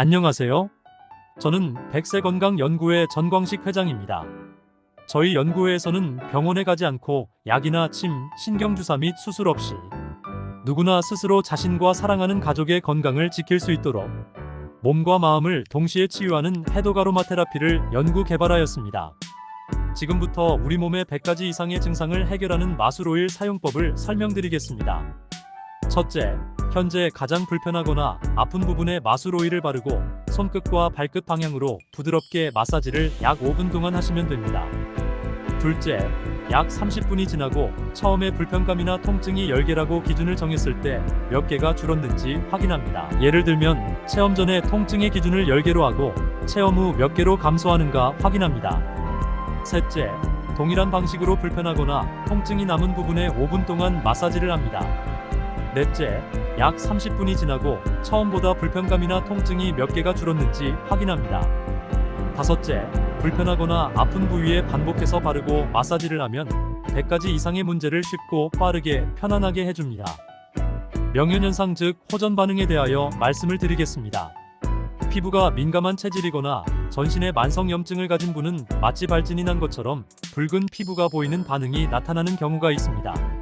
안녕하세요. 저는 백세건강연구회 전광식 회장입니다. 저희 연구회에서는 병원에 가지 않고 약이나 침, 신경주사 및 수술 없이 누구나 스스로 자신과 사랑하는 가족의 건강을 지킬 수 있도록 몸과 마음을 동시에 치유하는 헤도가로마 테라피를 연구 개발하였습니다. 지금부터 우리 몸의 100가지 이상의 증상을 해결하는 마술 오일 사용법을 설명드리겠습니다. 첫째, 현재 가장 불편하거나 아픈 부분에 마술 오일을 바르고 손끝과 발끝 방향으로 부드럽게 마사지를 약 5분 동안 하시면 됩니다. 둘째, 약 30분이 지나고 처음에 불편감이나 통증이 10개라고 기준을 정했을 때 몇 개가 줄었는지 확인합니다. 예를 들면 체험 전에 통증의 기준을 10개로 하고 체험 후 몇 개로 감소하는가 확인합니다. 셋째, 동일한 방식으로 불편하거나 통증이 남은 부분에 5분 동안 마사지를 합니다. 넷째, 약 30분이 지나고 처음보다 불편감이나 통증이 몇 개가 줄었는지 확인합니다. 다섯째, 불편하거나 아픈 부위에 반복해서 바르고 마사지를 하면 100가지 이상의 문제를 쉽고 빠르게 편안하게 해줍니다. 명현현상 즉 호전 반응에 대하여 말씀을 드리겠습니다. 피부가 민감한 체질이거나 전신에 만성염증을 가진 분은 마치 발진이 난 것처럼 붉은 피부가 보이는 반응이 나타나는 경우가 있습니다.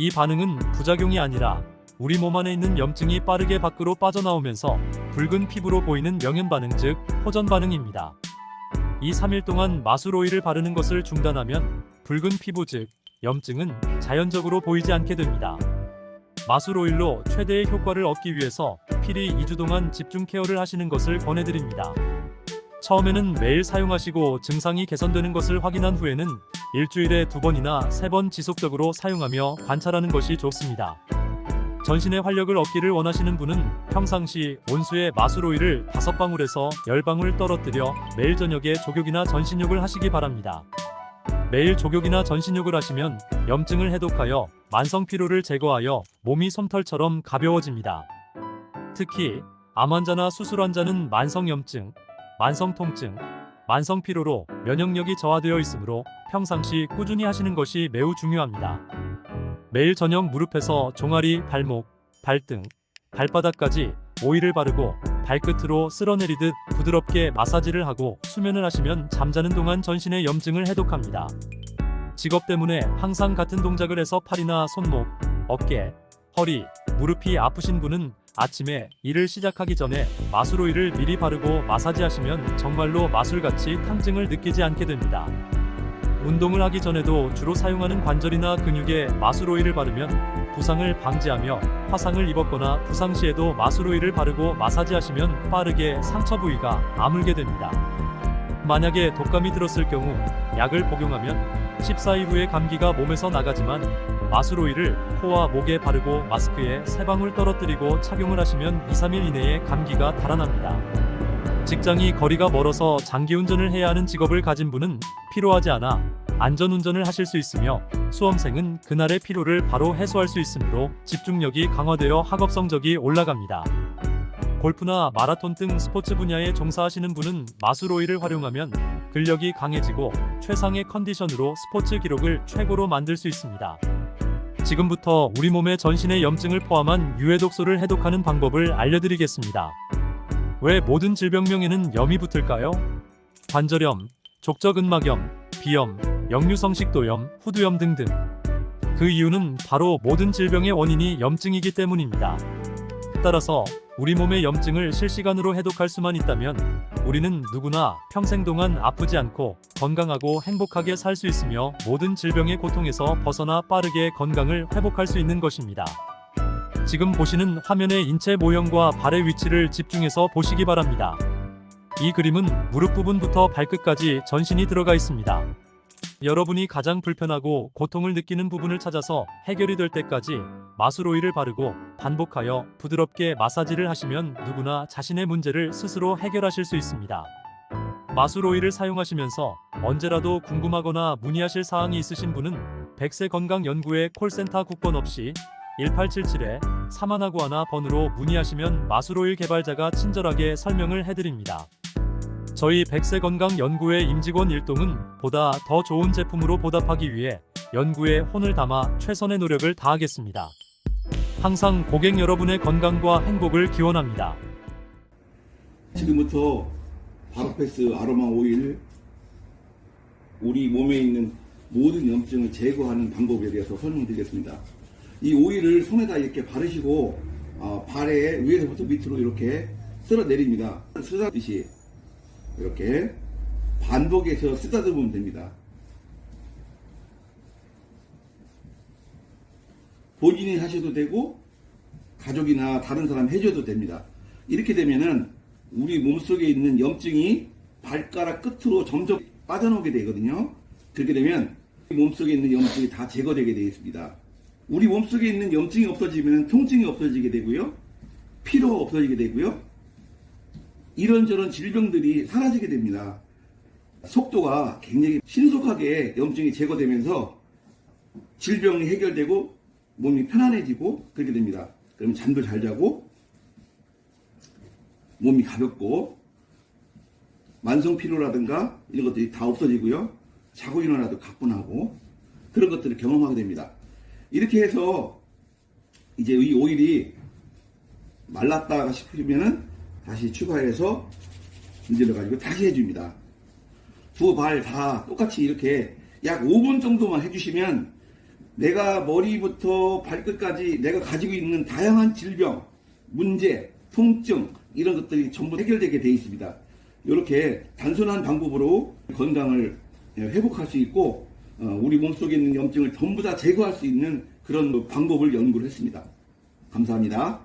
이 반응은 부작용이 아니라 우리 몸 안에 있는 염증이 빠르게 밖으로 빠져나오면서 붉은 피부로 보이는 명현 반응 즉 호전 반응입니다. 이 3일 동안 마술 오일을 바르는 것을 중단하면 붉은 피부 즉 염증은 자연적으로 보이지 않게 됩니다. 마술 오일로 최대의 효과를 얻기 위해서 필히 2주 동안 집중 케어를 하시는 것을 권해드립니다. 처음에는 매일 사용하시고 증상이 개선되는 것을 확인한 후에는 일주일에 두 번이나 세 번 지속적으로 사용하며 관찰하는 것이 좋습니다. 전신의 활력을 얻기를 원하시는 분은 평상시 온수에 마술 오일을 5방울에서 10방울 떨어뜨려 매일 저녁에 족욕이나 전신욕을 하시기 바랍니다. 매일 족욕이나 전신욕을 하시면 염증을 해독하여 만성 피로를 제거하여 몸이 솜털처럼 가벼워집니다. 특히 암 환자나 수술 환자는 만성 염증, 만성 통증, 만성 피로로 면역력이 저하되어 있으므로 평상시 꾸준히 하시는 것이 매우 중요합니다. 매일 저녁 무릎에서 종아리, 발목, 발등, 발바닥까지 오일을 바르고 발끝으로 쓸어내리듯 부드럽게 마사지를 하고 수면을 하시면 잠자는 동안 전신의 염증을 해독합니다. 직업 때문에 항상 같은 동작을 해서 팔이나 손목, 어깨, 허리, 무릎이 아프신 분은 아침에 일을 시작하기 전에 마술 오일을 미리 바르고 마사지하시면 정말로 마술같이 통증을 느끼지 않게 됩니다. 운동을 하기 전에도 주로 사용하는 관절이나 근육에 마술 오일을 바르면 부상을 방지하며 화상을 입었거나 부상 시에도 마술 오일을 바르고 마사지하시면 빠르게 상처 부위가 아물게 됩니다. 만약에 독감이 들었을 경우 약을 복용하면 14일 후에 감기가 몸에서 나가지만 오일을 코와 목에 바르고 마스크에 세 방울 떨어뜨리고 착용을 하시면 2, 3일 이내에 감기가 달아납니다. 직장이 거리가 멀어서 장기 운전을 해야 하는 직업을 가진 분은 피로하지 않아 안전 운전을 하실 수 있으며 수험생은 그날의 피로를 바로 해소할 수 있으므로 집중력이 강화되어 학업 성적이 올라갑니다. 골프나 마라톤 등 스포츠 분야에 종사하시는 분은 오일을 활용하면 근력이 강해지고 최상의 컨디션으로 스포츠 기록을 최고로 만들 수 있습니다. 지금부터 우리 몸의 전신의 염증을 포함한 유해 독소를 해독하는 방법을 알려드리겠습니다. 왜 모든 질병명에는 염이 붙을까요? 관절염, 족저근막염, 비염, 역류성식도염, 후두염 등등. 그 이유는 바로 모든 질병의 원인이 염증이기 때문입니다. 따라서 우리 몸의 염증을 실시간으로 해독할 수만 있다면 우리는 누구나 평생 동안 아프지 않고 건강하고 행복하게 살 수 있으며 모든 질병의 고통에서 벗어나 빠르게 건강을 회복할 수 있는 것입니다. 지금 보시는 화면의 인체 모형과 발의 위치를 집중해서 보시기 바랍니다. 이 그림은 무릎 부분부터 발끝까지 전신이 들어가 있습니다. 여러분이 가장 불편하고 고통을 느끼는 부분을 찾아서 해결이 될 때까지 오일을 바르고 반복하여 부드럽게 마사지를 하시면 누구나 자신의 문제를 스스로 해결하실 수 있습니다. 오일을 사용하시면서 언제라도 궁금하거나 문의하실 사항이 있으신 분은 백세 건강 연구회 콜센터 국번 없이 1877에 사만하고 하나 번으로 문의하시면 마술오일 개발자가 친절하게 설명을 해드립니다. 저희 백세건강연구회 임직원 일동은 보다 더 좋은 제품으로 보답하기 위해 연구에 혼을 담아 최선의 노력을 다하겠습니다. 항상 고객 여러분의 건강과 행복을 기원합니다. 지금부터 바로패스 아로마 오일 우리 몸에 있는 모든 염증을 제거하는 방법에 대해서 설명드리겠습니다. 이 오일을 손에다 이렇게 바르시고 어, 발에 위에서부터 밑으로 이렇게 쓸어 내립니다. 쓰다듯이 이렇게 반복해서 쓰다듬으면 됩니다. 본인이 하셔도 되고 가족이나 다른 사람 해줘도 됩니다. 이렇게 되면은 우리 몸속에 있는 염증이 발가락 끝으로 점점 빠져나오게 되거든요. 그렇게 되면 몸속에 있는 염증이 다 제거되게 되어 있습니다. 우리 몸속에 있는 염증이 없어지면 통증이 없어지게 되고요. 피로가 없어지게 되고요. 이런저런 질병들이 사라지게 됩니다. 속도가 굉장히 신속하게 염증이 제거되면서 질병이 해결되고 몸이 편안해지고 그렇게 됩니다. 그럼 잠도 잘 자고 몸이 가볍고 만성 피로라든가 이런 것들이 다 없어지고요. 자고 일어나도 가뿐하고 그런 것들을 경험하게 됩니다. 이렇게 해서 이제 이 오일이 말랐다 싶으면은 다시 추가해서 문질러 가지고 다시 해줍니다. 두 발 다 똑같이 이렇게 약 5분 정도만 해주시면 내가 머리부터 발끝까지 내가 가지고 있는 다양한 질병, 문제, 통증 이런 것들이 전부 해결되게 되어 있습니다. 이렇게 단순한 방법으로 건강을 회복할 수 있고 어, 우리 몸속에 있는 염증을 전부 다 제거할 수 있는 그런 방법을 연구를 했습니다. 감사합니다.